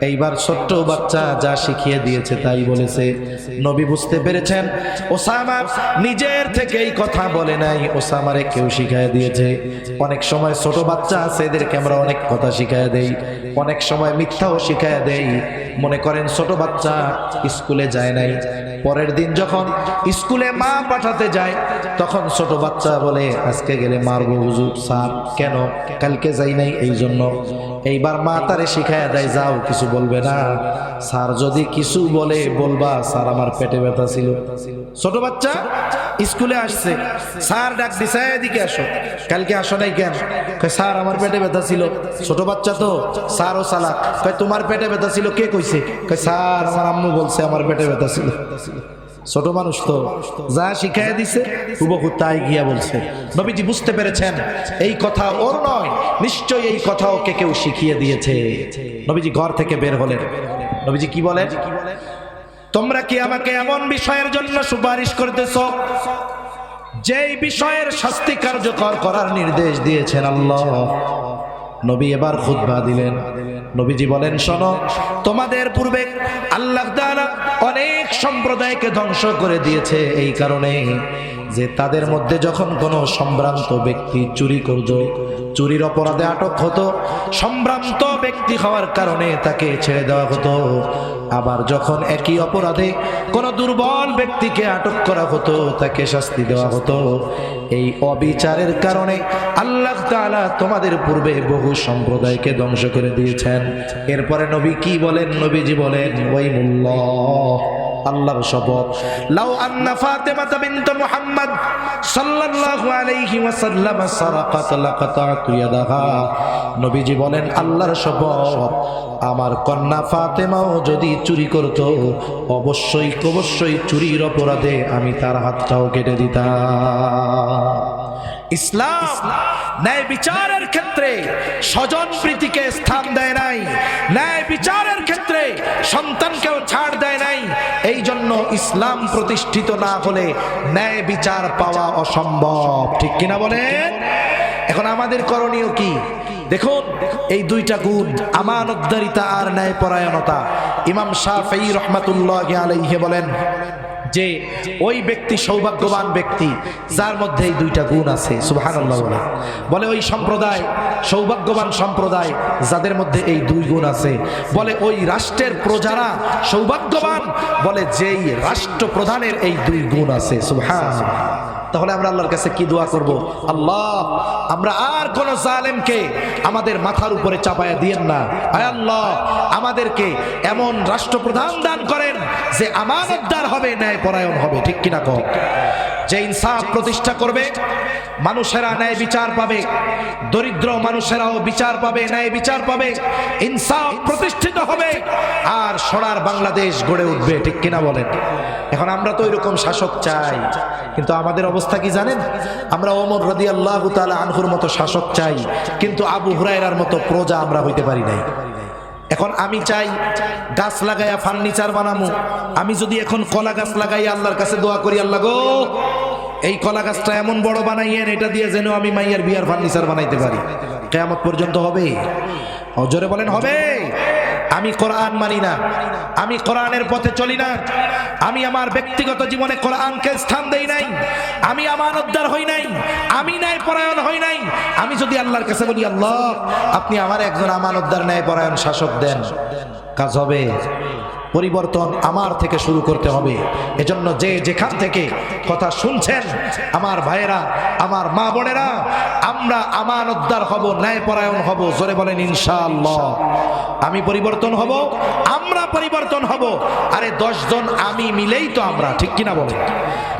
এইবার ছোট্ট বাচ্চা যা শিখিয়ে দিয়েছে তাই বলেছে। নবী বুঝতে পেরেছেন? ওসামা নিজের থেকেই কথা বলে নাই, ওসামারে কেউ শিখায় দিয়েছে। অনেক সময় ছোট বাচ্চা আছে, এদেরকে আমরা অনেক কথা শিখায় দেই। অনেক সময় মিথ্যাও শিখায় দেই। মনে করেন ছোট বাচ্চা স্কুলে যায় নাই। পরের দিন যখন স্কুলে মা পাঠাতে যায়, তখন ছোট বাচ্চা বলে, আজকে গেলে মারবো হুজুর, স্যার, কেন? কালকে যাই নাই এই জন্য। এইবার মা তারে শিখায় দেয়, যাও, কিছু বলবে না। স্যার যদি কিছু বলে, বলবা, স্যার, আমার পেটে ব্যথা ছিল। ছোট বাচ্চা স্কুলে আসছে। স্যার ডাক দিছে, এদিকে আসো। কালকে আসো নাই কেন? স্যার, আমার পেটে ব্যথা ছিল। ছোট বাচ্চা তো, স্যার ও সালাক কয়, তোমার পেটে ব্যথা ছিল? কে কইছে? কয়, স্যার, আমার আম্মু বলছে আমার পেটে ব্যথা ছিল। ছোট মানুষ তো, যা শিখাই দিছে, হুবহু তাই গিয়া বলছে। নবীজি বুঝতে পেরেছেন, এই কথা ওর নয়, নিশ্চয়ই এই কথা ওকে কেউ শিখিয়ে দিয়েছে। নবীজি ঘর থেকে বের হলেন। নবীজি কি বলেন? তোমরা কি আমাকে এমন বিষয়ের জন্য সুপারিশ করতেছ, যেই বিষয়ের শাস্তি কার্যকর করার নির্দেশ দিয়েছেন আল্লাহ? নবী এবার খুদ্া দিলেন। নবীজি বলেন, শোনো, তোমাদের পূর্বে আল্লাহ অনেক সম্প্রদায়কে ধ্বংস করে দিয়েছে এই কারণে যে তাদের মধ্যে যখন কোনো সম্ভ্রান্ত ব্যক্তি চুরি করত চুরির অপরাধে আটক হতো, সম্ভ্রান্ত ব্যক্তি হওয়ার কারণে তাকে ছেড়ে দেওয়া হতো। আবার যখন একই অপরাধে কোনো দুর্বল ব্যক্তিকে আটক করা হতো, তাকে শাস্তি দেওয়া হতো। এই অবিচারের কারণে আল্লাহ তাআলা তোমাদের পূর্বে বহু সম্প্রদায়কে ধ্বংস করে দিয়েছেন। এরপরে নবী কি বলেন? নবীজি বলেন ওই মূল্য আল্লাহর শপথ। লাউ আন্না ফাতেমা বিনত মুহাম্মদ সাল্লাল্লাহু আলাইহি ওয়াসাল্লাম সারাকাত লাকাতাতু ইয়াদাহা। নবীজি বলেন, আল্লাহর শপথ। আমার কন্যা ফাতেমাও যদি চুরি করত, অবশ্যই অবশ্যই চুরির অপরাধে আমি তার হাতটাও কেটে দিতাম। ইসলাম ন্যায় বিচারের ক্ষেত্রে স্বজন প্রীতিকে স্থান দেয় নাই, ন্যায় বিচারের ক্ষেত্রে সন্তানকেও ছাড় দেয় নাই এই জন্য ইসলাম প্রতিষ্ঠিত না হলে ন্যায় বিচার পাওয়া অসম্ভব। ঠিক কিনা বলেন? এখন আমাদের করণীয় কি? দেখুন, এই দুইটা গুণ, আমানতদারিতা আর ন্যায় পরায়ণতা ইমাম শাফি রহমাতুল্লাহ আলাইহে বলেন যে ওই ব্যক্তি সৌভাগ্যবান ব্যক্তি, যার মধ্যে এই দুইটা গুণ আছে, সুবহানাল্লাহ বলে। বলে ওই সম্প্রদায়, সৌভাগ্যবান সম্প্রদায়, যাদের মধ্যে এই দুই গুণ আছে। বলে ওই রাষ্ট্রের প্রজারা সৌভাগ্যবান, বলে যেই রাষ্ট্রপ্রধানের এই দুই গুণ আছে সুবহান তাহলে আমরা আল্লাহর কাছে কি দোয়া করব? আল্লাহ, আমরা আর কোন জালেমকে আমাদের মাথার উপরে চাপায়া দিয়েন না। আয় আল্লাহ, আমাদেরকে এমন রাষ্ট্রপ্রধান দান করেন যে আমানতদার হবে ন্যায় পরায়ণ হবে ঠিক কিনা কম যে ইনসাফ প্রতিষ্ঠা করবে মানুষেরা ন্যায় বিচার পাবে দরিদ্র মানুষেরাও বিচার পাবে ন্যায় বিচার পাবে ইনসাফ প্রতিষ্ঠিত হবে আর সোনার বাংলাদেশ গড়ে উঠবে ঠিক কিনা বলেন? এখন আমরা তো এরকম শাসক চাই কিন্তু আমাদের অবস্থা কি জানেন? আমরা ওমর রদি আল্লাহ আনহুর মতো শাসক চাই কিন্তু আবু হুরাইরার মতো প্রজা আমরা হইতে পারি নাই। এখন আমি চাই গাছ লাগাইয়া ফার্নিচার বানামু। আমি যদি এখন কলা গাছ লাগাই, আল্লাহর কাছে দোয়া করি, আল্লাহ গো, এই কলা গাছটা এমন বড় বানাইয়েন, এটা দিয়ে যেন আমি মাইয়ার বিয়ার ফার্নিচার বানাইতে পারি। কেয়ামত পর্যন্ত হবে। জোরে বলেন, হবে। আমি কোরআন মানি না। আমি কোরআনের পথে চলি না। আমি আমার ব্যক্তিগত জীবনে কোরআনকে স্থান দেই নাই। আমি আমার উদ্ধার হই নাই। আমি ন্যায় পরায়ণ হই নাই। আমি যদি আল্লাহর কাছে বলি, আল্লাহ, আপনি আমার একজন আমার উদ্ধার ন্যায় পরায়ণ শাসক দেন। কাজ হবে। পরিবর্তন আমার থেকে শুরু করতে হবে। এজন্য যে যেখান থেকে কথা শুনছেন, আমার ভাইয়েরা, আমার মা বোনেরা, আমরা আমানতদার হব, ন্যায়পরায়ণ হব। জোরে বলেন, ইনশাআল্লাহ। আমি পরিবর্তন হব, আমরা পরিবর্তন হব। আরে জন আমি মিলেই তো আমরা, ঠিক কিনা বলেন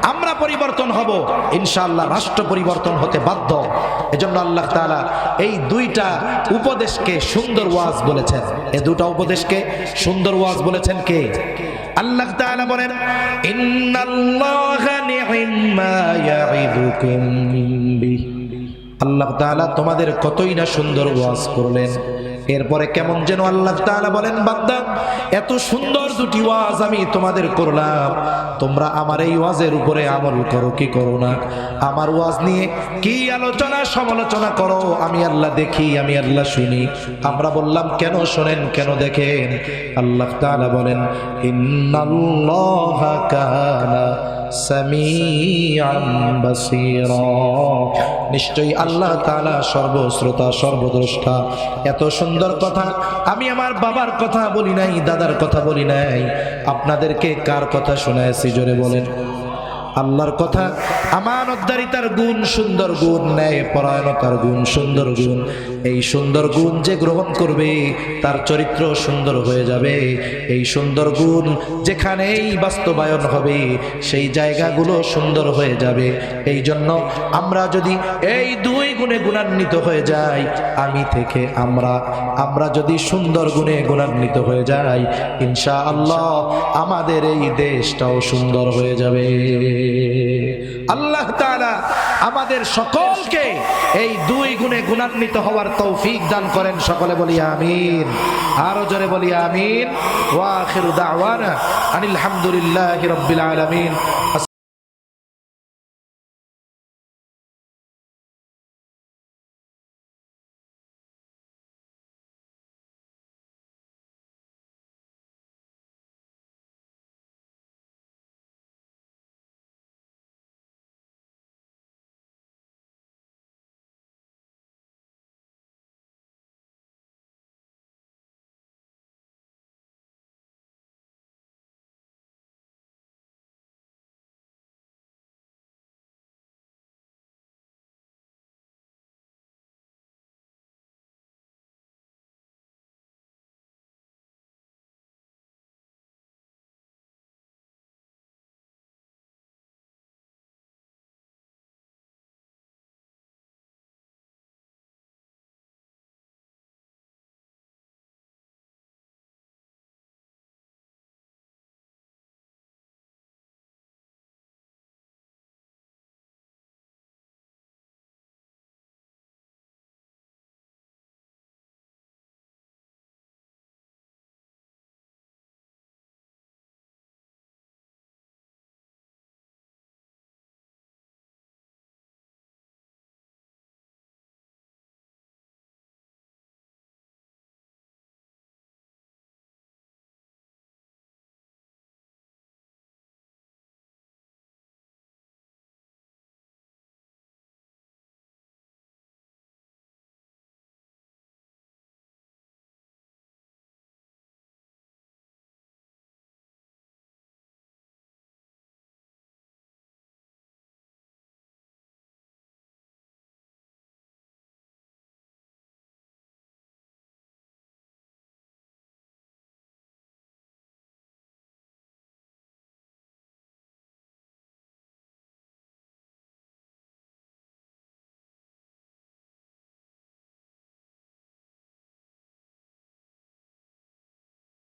আমরা পরিবর্তন হব, ইনশাআল্লাহ রাষ্ট্র পরিবর্তন হতে বাধ্য। এজন্য আল্লাহ তাআলা এই দুইটা উপদেশকে সুন্দর ওয়াজ বলেছেন। এই দুটা উপদেশকে সুন্দর ওয়াজ বলেছেন কে? আল্লাহ তাআলা বলেন আল্লাহ তাআলা তোমাদের কতই না সুন্দর ওয়াজ করলেন। এরপরে কেমন যেন আল্লাহ তাআলা বলেন, বান্দা, এত সুন্দর দুটি ওয়াজ আমি তোমাদের করলাম। তোমরা আমার এই ওয়াজের উপরে আমল করো, কি করো না? আমার ওয়াজ নিয়ে কি আলোচনা, সমালোচনা করো? আমি আল্লাহ দেখি, আমি আল্লাহ শুনি। আমরা বললাম, কেন শোনেন, কেন দেখেন? আল্লাহ তাআলা বলেন, ইন্নাল্লাহা কানা নিশ্চয়ই আল্লাহ তালা সর্বশ্রোতা, সর্বদ্রষ্টা। এত সুন্দর কথা। আমি আমার বাবার কথা বলি নাই, দাদার কথা বলি নাই। আপনাদেরকে কার কথা শোনায়ছি জোরে বলেন। আল্লাহর কথা, আমানতদারিতার গুণ সুন্দর গুণ, ন্যায় পরায়ণতার গুণ সুন্দর গুণ। এই সুন্দর গুণ যে গ্রহণ করবে, তার চরিত্র সুন্দর হয়ে যাবে। এই সুন্দর গুণ যেখানেই বাস্তবায়ন হবে, সেই জায়গাগুলো সুন্দর হয়ে যাবে। এই জন্য আমরা যদি এই দুই গুণে গুণান্বিত হয়ে যাই, আমি থেকে আমরা আমরা যদি সুন্দর গুণে গুণান্বিত হয়ে যাই ইনশা আল্লাহ আমাদের এই দেশটাও সুন্দর হয়ে যাবে। আল্লাহ তারা আমাদের সকলকে এই দুই গুণে গুণান্বিত হওয়ার তৌফিক দান করেন। সকলে বলি আমিন। আরও জোরে বলি আমিন। ওয়া আখিরু দাওয়ানা আনিল হামদুলিল্লাহি রাব্বিল আলামিন।